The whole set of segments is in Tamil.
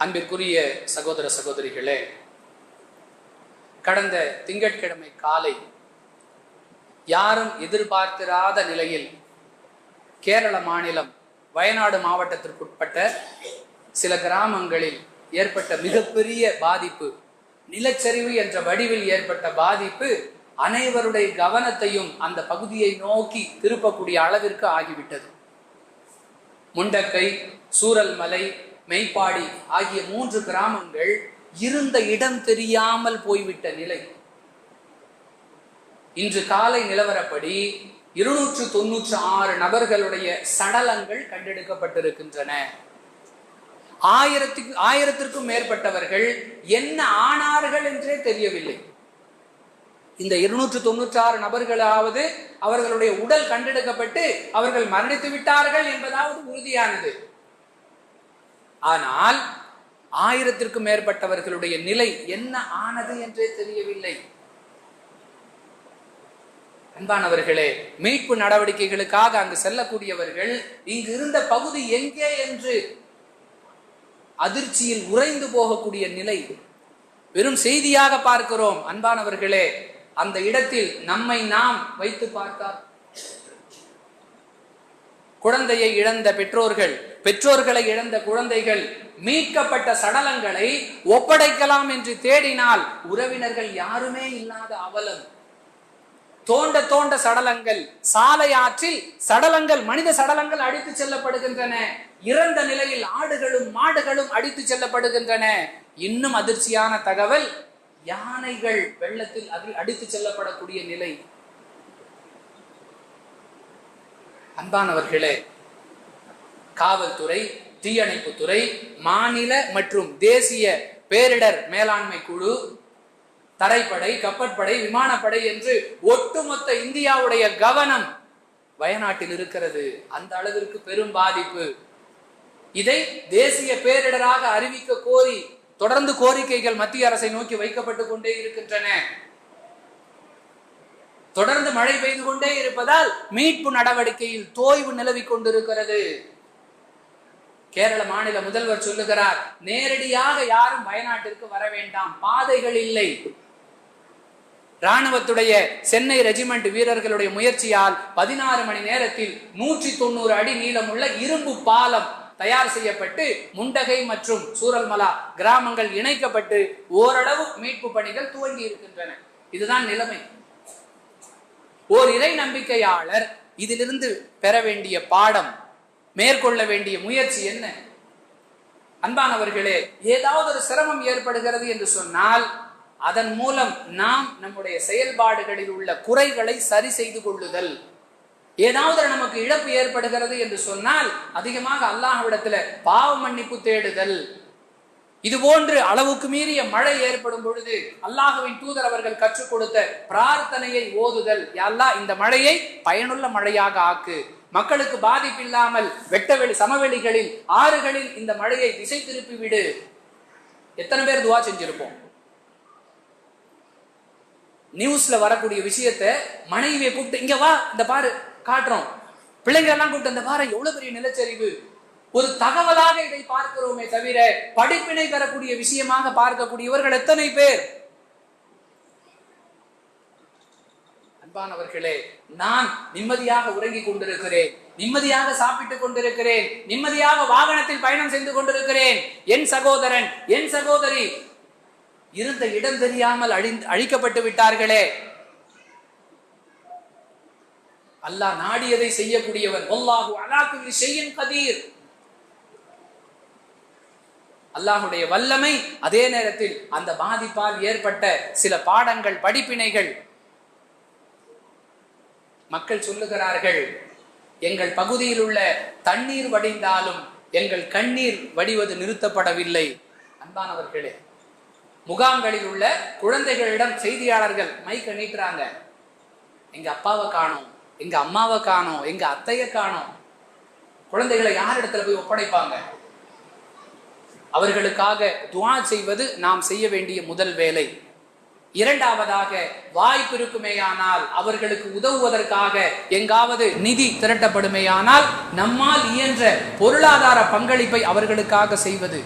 அன்பிற்குரிய சகோதர சகோதரிகளே கடந்த திங்கட்கிழமை காலை யாரும் எதிர்பார்த்திராத நிலையில் கேரள மாநிலம் வயநாடு மாவட்டத்திற்குட்பட்ட சில கிராமங்களில் ஏற்பட்ட மிகப்பெரிய பாதிப்பு நிலச்சரிவு என்ற வடிவில் ஏற்பட்ட பாதிப்பு அனைவருடைய கவனத்தையும் அந்த பகுதியை நோக்கி திருப்பக்கூடிய அளவிற்கு ஆகிவிட்டது. முண்டக்கை சூரல்மலை மெய்ப்பாடி ஆகிய மூன்று கிராமங்கள் இருந்த இடம் தெரியாமல் போய்விட்ட நிலை. இன்று காலை நிலவரப்படி இருநூற்று தொன்னூற்று ஆறு நபர்களுடைய சடலங்கள் கண்டெடுக்கப்பட்டிருக்கின்றன. ஆயிரத்துக்கு ஆயிரத்திற்கும் மேற்பட்டவர்கள் என்ன ஆனார்கள் என்றே தெரியவில்லை. இந்த இருநூற்று தொன்னூற்றி ஆறு நபர்களாவது அவர்களுடைய உடல் கண்டெடுக்கப்பட்டு அவர்கள் மரணித்து விட்டார்கள் என்பதாவது உறுதியானது. ஆனால் ஆயிரத்திற்கும் மேற்பட்டவர்களுடைய நிலை என்ன ஆனது என்றே தெரியவில்லை. அன்பானவர்களே மீட்பு நடவடிக்கைகளுக்காக அங்கு செல்லக்கூடியவர்கள் இங்கு இருந்த பகுதி எங்கே என்று அதிர்ச்சியில் உறைந்து போகக்கூடிய நிலை வெறும் செய்தியாக பார்க்கிறோம். அன்பானவர்களே அந்த இடத்தில் நம்மை நாம் வைத்து பார்த்தார் குழந்தையை இழந்த பெற்றோர்கள் பெற்றோர்களை இழந்த குழந்தைகள் மீட்கப்பட்ட சடலங்களை ஒப்படைக்கலாம் என்று தேடினால் உறவினர்கள் யாருமே இல்லாத அவலம். தோண்ட தோண்ட சடலங்கள் சாலை ஆற்றில் சடலங்கள் மனித சடலங்கள் அடித்து செல்லப்படுகின்றன. இறந்த நிலையில் ஆடுகளும் மாடுகளும் அடித்து செல்லப்படுகின்றன. இன்னும் அதிர்ச்சியான தகவல் யானைகள் வெள்ளத்தில் அதில் அடித்து செல்லப்படக்கூடிய நிலை. அன்பானவர்களே காவல்துறை தீயணைப்புத்துறை மாநில மற்றும் தேசிய பேரிடர் மேலாண்மை குழு தரைப்படை கப்பற்படை விமானப்படை என்று ஒட்டுமொத்த இந்தியாவுடைய கவனம் வயநாட்டில் இருக்கிறது. அந்த அளவிற்கு பெரும் பாதிப்பு. இதை தேசிய பேரிடராக அறிவிக்க கோரி தொடர்ந்து கோரிக்கைகள் மத்திய அரசை நோக்கி வைக்கப்பட்டு கொண்டே இருக்கின்றன. தொடர்ந்து மழை பெய்து கொண்டே இருப்பதால் மீட்பு நடவடிக்கையில் தோய்வு நிலவிக் கொண்டிருக்கிறது. கேரள மாநில முதல்வர் சொல்லுகிறார் நேரடியாக யாரும் வயநாட்டிற்கு வர வேண்டாம். பாதைகள் இல்லை. ராணுவத்துடைய சென்னை ரெஜிமெண்ட் வீரர்களுடைய முயற்சியால் பதினாறு மணி நேரத்தில் நூற்றி தொண்ணூறு அடி நீளமுள்ள இரும்பு பாலம் தயார் செய்யப்பட்டு முண்டகை மற்றும் சூரல்மலா கிராமங்கள் இணைக்கப்பட்டு ஓரளவு மீட்பு பணிகள் துவங்கி இருக்கின்றன. இதுதான் நிலைமை. ஓர் இறை நம்பிக்கையாளர் இதிலிருந்து பெற வேண்டிய பாடம். மேற்கொள்ள வேண்டிய முயற்சி என்ன? அன்பானவர்களே ஏதாவது ஒரு சிரமம் ஏற்படுகிறது என்று சொன்னால் அதன் மூலம் நாம் நம்முடைய செயல்பாடுகளில் உள்ள குறைகளை சரி செய்து கொள்ளுதல். ஏதாவது நமக்கு இழப்பு ஏற்படுகிறது என்று சொன்னால் அதிகமாக அல்லாஹ்விடத்துல பாவ மன்னிப்பு தேடுதல். இது போன்று அளவுக்கு மீறிய மழை ஏற்படும் பொழுது அல்லாஹுவின் தூதர் அவர்கள் கற்றுக் கொடுத்த பிரார்த்தனையை ஓதுதல். அல்லாஹ் இந்த மழையை பயனுள்ள மழையாக ஆக்கு. மக்களுக்கு பாதிப்பில்லாமல் வெட்டவெளி சமவெளிகளில் ஆறுகளில் இந்த மழையை திசை திருப்பி விடு. எத்தனை பேர் துவா செஞ்சிருப்போம்? நியூஸ்ல வரக்கூடிய விஷயத்த மனைவியை கூப்பிட்டு இங்க வா இந்த பாரு காட்டுறோம். பிள்ளைங்க எல்லாம் கூப்பிட்டு அந்த பாரு எவ்வளவு பெரிய நிலச்சரிவு. ஒரு தகவலாக இதை பார்க்கிறோமே தவிர படிப்பினை பெறக்கூடிய விஷயமாக பார்க்கக்கூடியவர்கள் எத்தனை பேர்? அன்பானவர்களே நான் நிம்மதியாக உறங்கிக் கொண்டிருக்கிறேன். நிம்மதியாக சாப்பிட்டுக் கொண்டிருக்கிறேன். நிம்மதியாக வாகனத்தில் பயணம் செய்து கொண்டிருக்கிறேன். என் சகோதரன் என் சகோதரி இருந்த இடம் தெரியாமல் அழி அழிக்கப்பட்டு விட்டார்களே. அல்லாஹ் நாடியதை செய்யக்கூடியவன். ஒல்லாஹு அலாக்கு செய்யும் கதீர். அல்லாஹுடைய வல்லமை அதே நேரத்தில் அந்த பாதிப்பால் ஏற்பட்ட சில பாடங்கள் படிப்பினைகள் மக்கள் சொல்லுகிறார்கள் எங்கள் பகுதியில் உள்ள தண்ணீர் வடிந்தாலும் எங்கள் கண்ணீர் வடிவது நிறுத்தப்படவில்லை. அன்பானவர்களே முகாம்களில் உள்ள குழந்தைகளிடம் செய்தியாளர்கள் மைக்க நீட்டுறாங்க. எங்க அப்பாவை காணோம் எங்க அம்மாவை காணோம் எங்க அத்தைய காணோம். குழந்தைகளை யார் இடத்துல போய் ஒப்படைப்பாங்க? அவர்களுக்காக துவா செய்வது நாம் செய்ய வேண்டிய முதல் வேலை. இரண்டாவதாக வாய்ப்பு இருக்குமேயானால் அவர்களுக்கு உதவுவதற்காக எங்காவது நிதி திரட்டப்படுமேயானால் நம்மால் இயன்ற பொருளாதார பங்களிப்பை அவர்களுக்காக செய்வது.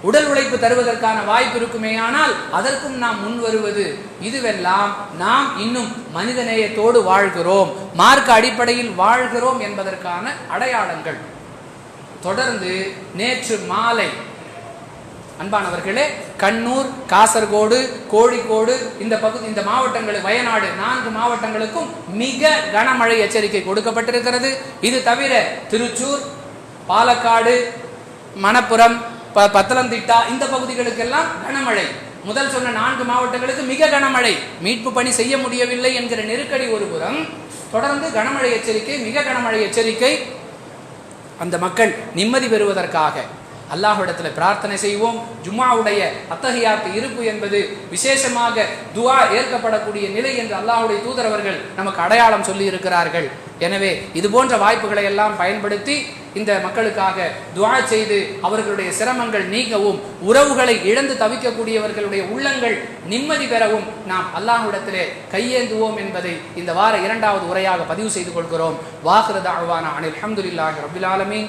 உடல் உழைப்பு தருவதற்கான வாய்ப்பு இருக்குமேயானால் அதற்கும் நாம் முன் வருவது. இதுவெல்லாம் நாம் இன்னும் மனிதநேயத்தோடு வாழ்கிறோம். மார்க்க அடிப்படையில் வாழ்கிறோம் என்பதற்கான அடையாளங்கள். தொடர்ந்து நேற்று மாலை அன்பானவர்களே கண்ணூர் காசர்கோடு கோழிக்கோடு இந்த பகுதி இந்த மாவட்டங்கள் வயநாடு நான்கு மாவட்டங்களுக்கும் மிக கனமழை எச்சரிக்கை கொடுக்கப்பட்டிருக்கிறது. இது தவிர திருச்சூர் பாலக்காடு மணப்புரம் ப பத்தனம்திட்டா இந்த பகுதிகளுக்கெல்லாம் கனமழை. முதல் சொன்ன நான்கு மாவட்டங்களுக்கு மிக கனமழை. மீட்பு பணி செய்ய முடியவில்லை என்கிற நெருக்கடி ஒரு புறம் தொடர்ந்து கனமழை எச்சரிக்கை மிக கனமழை எச்சரிக்கை. அந்த மக்கள் நிம்மதி பெறுவதற்காக அல்லாஹ்விடத்தில் பிரார்த்தனை செய்வோம். ஜும்மாவுடைய அத்தகையாக்கு இருப்பு என்பது விசேஷமாக துவா ஏற்கப்படக்கூடிய நிலை என்று அல்லாஹுடைய தூதரவர்கள் நமக்கு அடையாளம் சொல்லி இருக்கிறார்கள் எனவே இது போன்ற வாய்ப்புகளை எல்லாம் பயன்படுத்தி இந்த மக்களுக்காக துவா செய்து அவர்களுடைய சிரமங்கள் நீங்கவும் உறவுகளை இழந்து தவிக்கக்கூடியவர்களுடைய உள்ளங்கள் நிம்மதி பெறவும் நாம் அல்லாஹ்விடத்திலே கையேந்துவோம் என்பதை இந்த வார இரண்டாவது உரையாக பதிவு செய்து கொள்கிறோம். வாஹிரத அனில் அஹமதுல்லாஹி ரபில் ஆலமீன்.